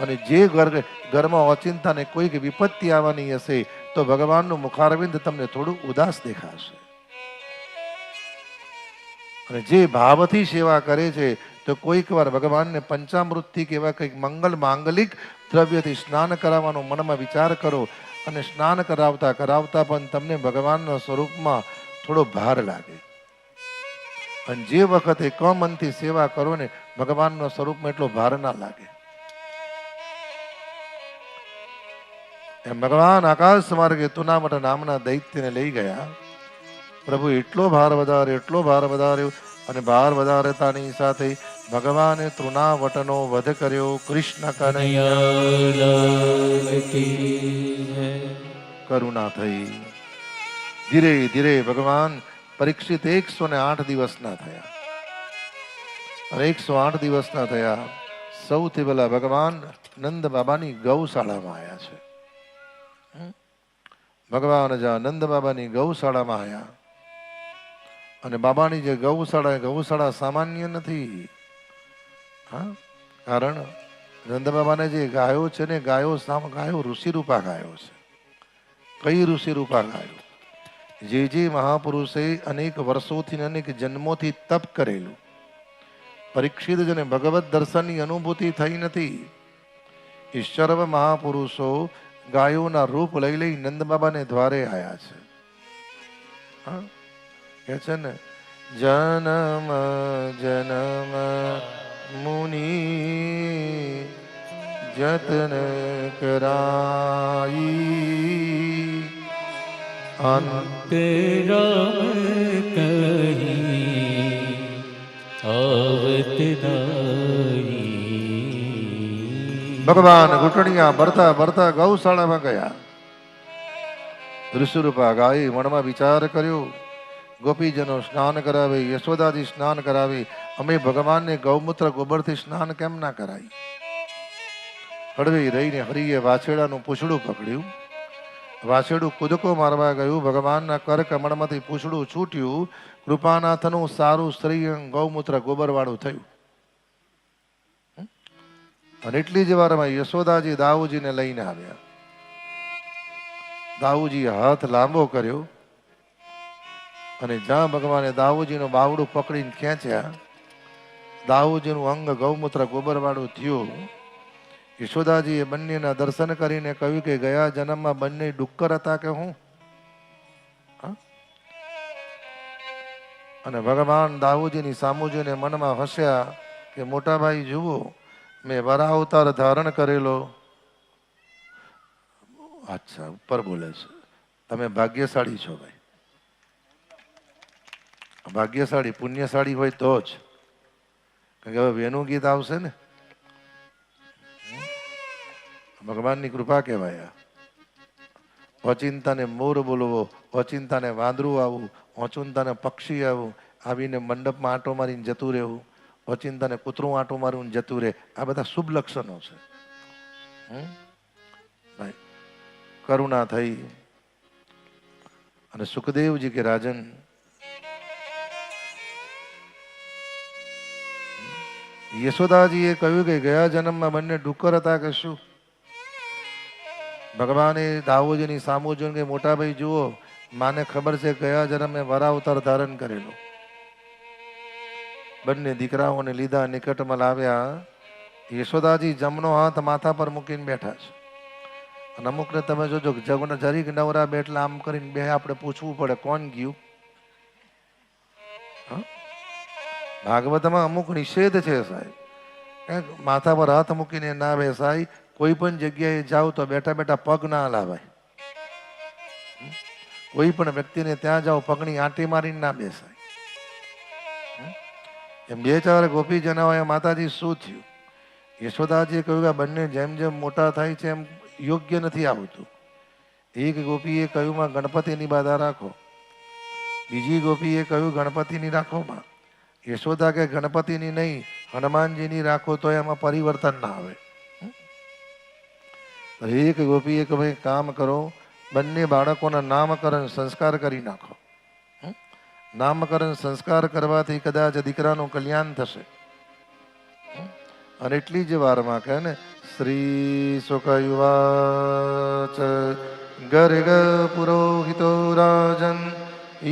અને જે ઘર ઘરમાં ઓચિંતાને કોઈક વિપત્તિ આવવાની હશે, તો ભગવાનનું મુખારવિંદ તમને થોડું ઉદાસ દેખાશે. અને જે ભાવથી સેવા કરે છે, તો કોઈક વાર ભગવાનને પંચામૃતથી કે એવા કંઈક મંગલ માંગલિક દ્રવ્યથી સ્નાન કરાવવાનો મનમાં વિચાર કરો અને સ્નાન કરાવતા કરાવતા પણ તમને ભગવાનના સ્વરૂપમાં થોડો ભાર લાગે. અને જે વખતે કમનથી સેવા કરો ને, ભગવાનના સ્વરૂપમાં એટલો ભાર ના લાગે. એમ ભગવાન આકાશ માર્ગે તુનામટ નામના દૈત્યને લઈ ગયા. પ્રભુ, એટલો ભાર વધારે એટલો ભાર વધાર્યો અને ભાર વધારતાની સાથે ભગવાને તૃણાવટનો વધ કર્યો. કૃષ્ણ કરુણા થઈ. ધીરે ધીરે ભગવાન પરીક્ષિત એકસો ને આઠ દિવસના થયા. અને એકસો આઠ દિવસના થયા. સૌથી પહેલા ભગવાન નંદ બાબાની ગૌશાળામાં આવ્યા છે? ભગવાન જ્યાં નંદ બાબાની ગૌશાળામાં આવ્યા અને બાબાની જે ગૌશાળા ગૌશાળા સામાન્ય નથી. હા? કારણ નંદ બાબાને જે ગાયો છે ને, ગાયો સામ, ગાયો ઋષિરૂપા ગાયો છે. કઈ ઋષિરૂપા ગાયો? જે જે મહાપુરુષે અનેક વર્ષોથી અનેક જન્મોથી તપ કરેલું. પરીક્ષિત જેને ભગવત દર્શનની અનુભૂતિ થઈ નથી. ઈશ્વર મહાપુરુષો ગાયોના રૂપ લઈ લઈ નંદ બાબાને દ્વારે આવ્યા છે. હા? કે છે ને, જનમ જનમ, મુનિ, જતન કરાઈ. અંતે રમ કહી નાઈ ભગવાન ઘૂંટણિયા ભરતા ભરતા ગૌશાળામાં ગયા. ઋષિરૂપા ગાય મનમાં વિચાર કર્યો, ગોપીજનો સ્નાન કરાવે, યશોદાજી સ્નાન કરાવે, અમે ભગવાનને ગૌમૂત્ર ગોબરથી સ્નાન કેમ ના કરાય? હળવી રહીને હરિએ વાછેડાનું પૂછડું પકડ્યું. વાછેડું કૂદકો મારવા ગયું, ભગવાનના કર કમળમાંથી પૂછડું છૂટ્યું, કૃપાનાથનું સારું સ્ત્રી ગૌમૂત્ર ગોબરવાળું થયું. અને એટલી જ વારમાં યશોદાજી દાઉજીને લઈને આવ્યા. દાઉજી હાથ લાંબો કર્યો અને જ્યાં ભગવાને દાઉજીનું બાવડું પકડીને ખેંચ્યા દાઉજીનું અંગ ગૌમૂત્ર ગોબરવાળું થયું. યશોદાજીએ બંનેના દર્શન કરીને કહ્યું કે, ગયા જન્મમાં બંને ડુક્કર હતા કે હા? અને ભગવાન દાઉજીની સામુજીને મનમાં હસ્યા કે મોટા ભાઈ જુઓ મેં વરા અવતાર ધારણ કરેલો. અચ્છા, ઉપર બોલે છે. તમે ભાગ્યશાળી છો ભાઈ. ભાગ્યશાળી, પુણ્યશાળી હોય તો જ. કારણ કે હવે વેનું ગીત આવશે ને. ભગવાનની કૃપા કહેવાય આ. ઓચિંતાને મોર બોલવો, ઓચિંતાને વાંદરું આવવું ઓચિંતાને પક્ષી આવવું આવીને મંડપમાં આંટો મારીને જતું રહેવું. ઓચિંતાને કૂતરું આંટો મારું જતું રહે. આ બધા શુભ લક્ષણો છે? ભાઈ, કરુણા થઈ. અને સુખદેવજી કે રાજન યશોદાજીએ કહ્યું કે ગયા જન્મમાં બંને ડુક્કર હતા કે શું? ભગવાને દાવોજીની સામુ જોઈને કે, મોટા ભાઈ, જુઓ, માને ખબર છે ગયા જન્મે વરા ધારણ કરેલો. બંને દીકરાઓને લીધા નિકટમાં લાવ્યા. યશોદાજી જમણો હાથ માથા પર મૂકીને બેઠા છે. અને અમુકને તમે જોજો જગને જરીક નવરા બેટલા આમ કરીને બે આપણે પૂછવું પડે, કોણ ગયું? ભાગવતમાં અમુક નિષેધ છે સાહેબ. માથા પર હાથ મૂકીને ના બેસાય કોઈ પણ જગ્યાએ જાઓ તો બેઠા બેઠા પગ ના હલાવાય કોઈ પણ વ્યક્તિને ત્યાં જાઓ, પગની આંટી મારીને ના બેસાય? એમ બે ચાર ગોપી જણાવ્યા માતાજી શું થયું? યશોદાજીએ કહ્યું કે બંને જેમ જેમ મોટા થાય છે એમ યોગ્ય નથી આવતું. એક ગોપીએ કહ્યું, માં ગણપતિની બાધા રાખો. બીજી ગોપીએ કહ્યું, ગણપતિની રાખો માં. યશોદા કે, ગણપતિની નહીં, હનુમાનજીની રાખો તો એમાં પરિવર્તન ના આવે. એક ગોપીએ કે ભાઈ, કામ કરો, બંને બાળકોના નામકરણ સંસ્કાર કરી નાખો? નામકરણ સંસ્કાર કરવાથી કદાચ દીકરાનું કલ્યાણ થશે. અને એટલી જ વારમાં કહે ને શ્રી સુખયુવાચ ગર્ગ પુરોહિતો રાજન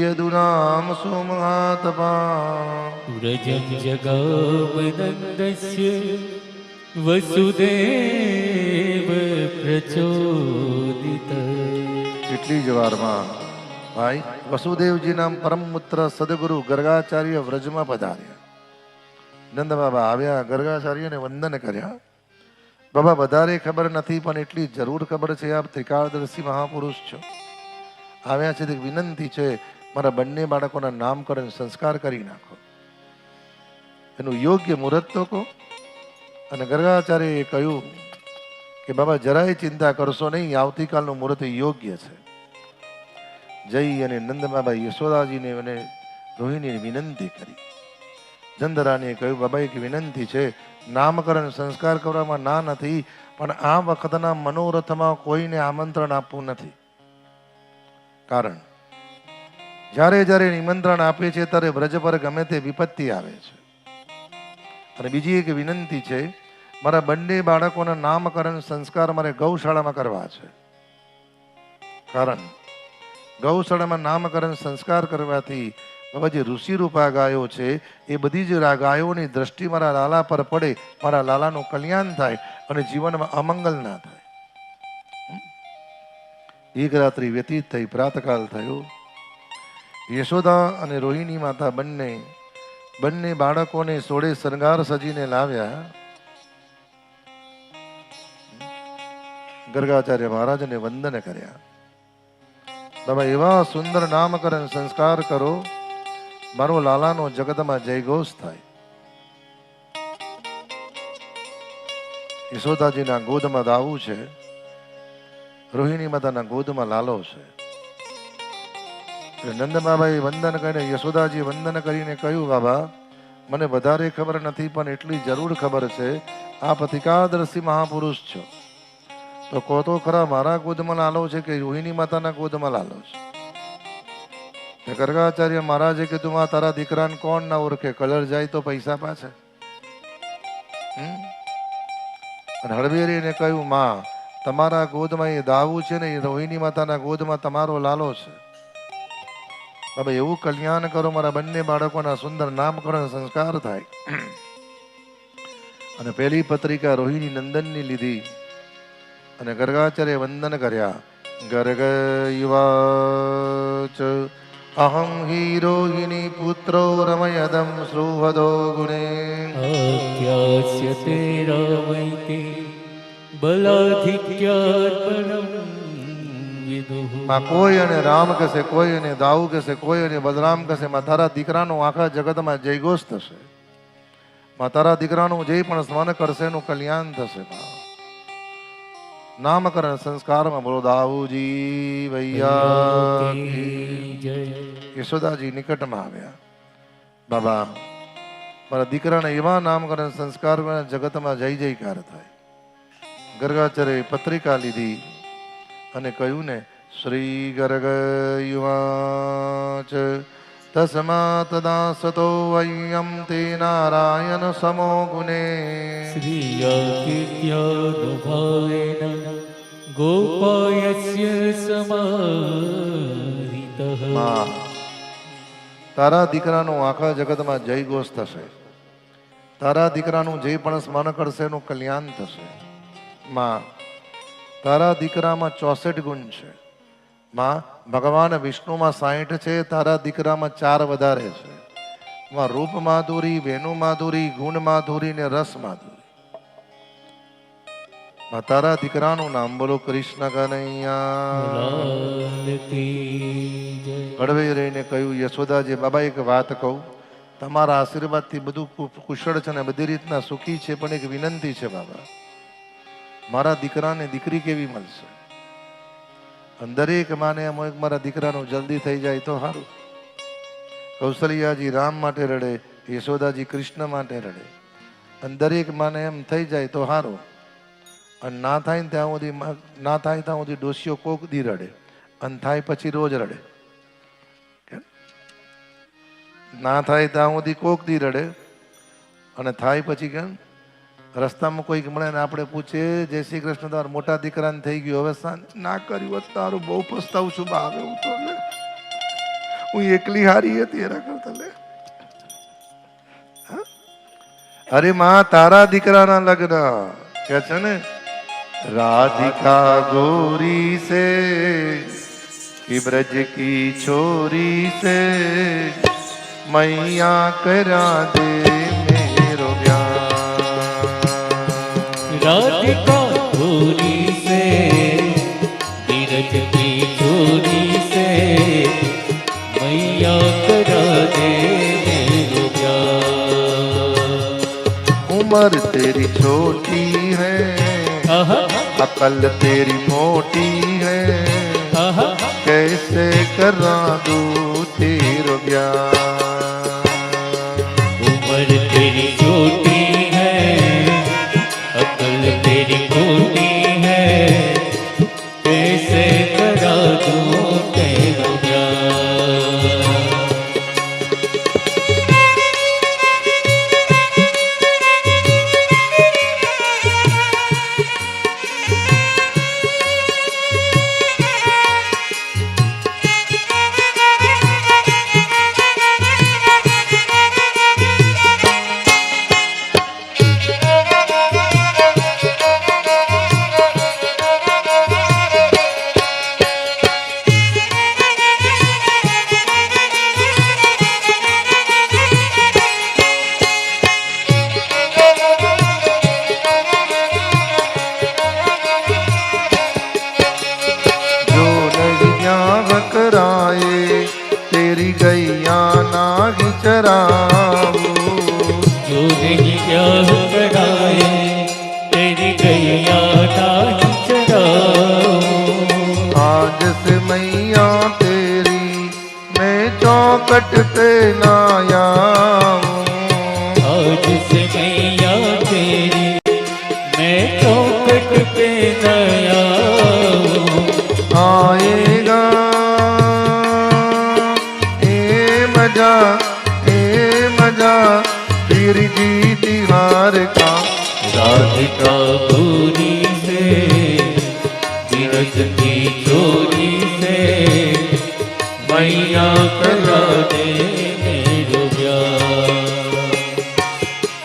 યદુનામ સુમહાતપા. પુરજમ જગવનંદસ્ય વસુદેવ પ્રચોદિત। એટલી જ વારમાં ભાઈ, વસુદેવજીના પરમ પુત્ર સદગુરુ ગર્ગાચાર્ય વ્રજમાં પધાર્યા. નંદ બાબા આવ્યા, ગર્ગાચાર્યને વંદન કર્યા. બાબા, વધારે ખબર નથી, પણ એટલી જરૂર ખબર છે, આપ ત્રિકાળદર્શી મહાપુરુષ છો. આવ્યા છે વિનંતી છે, મારા બંને બાળકોના નામકરણ સંસ્કાર કરી નાખો. એનું યોગ્ય મુહૂર્ત તો કહો અને ગર્ગાચાર્યએ કહ્યું કે, બાબા, જરાય ચિંતા કરશો નહીં, આવતીકાલનું મુહૂર્ત યોગ્ય છે. જઈ અને નંદબાબા યશોદાજીને અને રોહિણીને વિનંતી કરી. ચંદરાણીએ કહ્યું બાબા એક વિનંતી છે. નામકરણ સંસ્કાર કરવામાં ના નથી, પણ આ વખતના મનોરથમાં કોઈને આમંત્રણ આપવું નથી. કારણ, જ્યારે જ્યારે નિમંત્રણ આપે છે, ત્યારે વ્રજ પર ગમે તે વિપત્તિ આવે છે. અને બીજી એક વિનંતી છે, મારા બંને બાળકોના નામકરણ સંસ્કાર મારે ગૌશાળામાં કરવા છે. કારણ ગૌશાળામાં નામકરણ સંસ્કાર કરવાથી બાબા જે ઋષિરૂપા ગાયો છે, એ બધી જ ગાયોની દ્રષ્ટિ મારા લાલા પર પડે, મારા લાલાનું કલ્યાણ થાય અને જીવનમાં અમંગલ ના થાય. એક રાત્રિ વ્યતીત થઈ, પ્રાતકાલ થયો. યશોદા અને રોહિણી માતા બંને બંને બાળકોને સોળે શણગાર સજીને લાવ્યા. ગર્ગાચાર્ય મહારાજને વંદન કર્યા. તમે એવા સુંદર નામકરણ સંસ્કાર કરો, મારો લાલાનો જગતમાં જયઘોષ થાય. યશોદાજીના ગોદમાં દાવું છે રોહિણી માતાના ગોદમાં લાલો છે. એટલે નંદ બાબાએ વંદન કરીને યશોદાજી વંદન કરીને કહ્યું, બાબા, મને વધારે ખબર નથી, પણ એટલી જરૂર ખબર છે આ પથિકાદર્શી મહાપુરુષ છો. તો કહો તો ખરા, મારા ગોદમાં લાલો છે કે રોહિણી માતાના ગોદમાં લાલો છે? ગર્ગાચાર્ય મહારાજે કીધું, માં, તારા દીકરાને કોણ ના ઓળખે? કલર જાય તો પૈસા પાછે? અને હળવેરીને કહ્યું, માં, તમારા ગોદમાં એ દાવું છે ને, એ રોહિણી માતાના ગોદમાં તમારો લાલો છે. હવે એવું કલ્યાણ કરો, મારા બંને બાળકોના સુંદર નામકરણ સંસ્કાર થાય. અને પહેલી પત્રિકા રોહિણી નંદનની લીધી. અને ગર્ગાચરે વંદન કર્યા. ગર્ગ યુવાચ અહમ હીરોહિણી પુત્રો રમયદમ શ્રુહદો ગુણે. અત્યાસ્ય તે કોઈ અને રામ કહેશે કોઈ અને દાઉ કહેશે કોઈ અને બદરામ કહેશે માં તારા દીકરાનું આખા જગતમાં જયઘોષ થશે. માં તારા દીકરાનું જે પણ સ્મરણ કરશે એનું કલ્યાણ થશે. માં નામકરણ સંસ્કારમાં બોલો દાઉજી ભૈયા યશોદાજી નિકટમાં આવ્યા. બાબા, મારા દીકરાને એવા નામકરણ સંસ્કાર જગતમાં જય જયકાર થાય. ગર્ગાચરે પત્રિકા લીધી અને કહ્યું ને, શ્રી ગર્ગ યુવાચ તસ્માત દાસતો વયમ તે નારાયણ સમો ગુણે श्रिया कीर्त्यानुभावेन गोपायस्य समाहितः માં તારા દીકરાનું આખા જગતમાં જય ઘોષ થશે તારા દીકરાનું જે પણ સ્મરણ કરશે એનું કલ્યાણ થશે માં તારા દીકરામાં ચોસઠ ગુણ છે માં, ભગવાન વિષ્ણુમાં સાહીઠ છે, તારા દીકરામાં ચાર વધારે છે. માં રૂપ માધુરી, વેણુ માધુરી, ગુણ માધુરી ને રસ માધુરી. માં તારા દીકરાનું નામ બોલો કૃષ્ણ કનૈયા. લાલ કી જય હળવે રહીને કહ્યું યશોદાજી બાબા, એક વાત કહું. તમારા આશીર્વાદથી બધું કુશળ છે ને બધી રીતના સુખી છે, પણ એક વિનંતી છે બાબા. મારા દીકરાને દીકરી કેવી મળશે? અને દરેક માને એમ હોય મારા દીકરાનું જલ્દી થઈ જાય તો સારું કૌશલ્યાજી રામ માટે રડે, યશોદાજી કૃષ્ણ માટે રડે. અને દરેક માને એમ થઈ જાય તો સારું અને ના થાય ને ત્યાં સુધી ના થાય ત્યાં સુધી ડોસીઓ કોક દી રડે, અને થાય પછી રોજ રડે? ના થાય ત્યાં સુધી કોક દી રડે, અને થાય પછી કેમ? રસ્તામાં કોઈક મળે ને આપણે પૂછે, જય શ્રી કૃષ્ણ, તમારા મોટા દીકરાને થઈ ગયું. હવે સાંજ ના કર્યું હોત બહુ પસ્તાવું છું બા હવે હું તો લે. હું એકલી હારી હતી એના કરતા લે. અરે માં, તારા દીકરાના લગ્ન. કે છે ને? રાધિકા ગોરી સે કે બ્રજ કી છોરી સે મૈયા કરા દે. से की से मैया करा दे मेरो उम्र तेरी छोटी है अकल तेरी मोटी है कैसे करा दूँ तेरो ब्याह राधिका से विरज की चोरी से मैया करा दे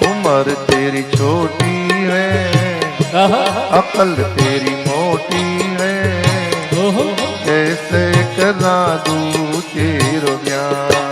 उम्र तेरी छोटी है अकल तेरी मोटी है कैसे करा दूँ तेरो ब्याह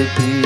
de ti.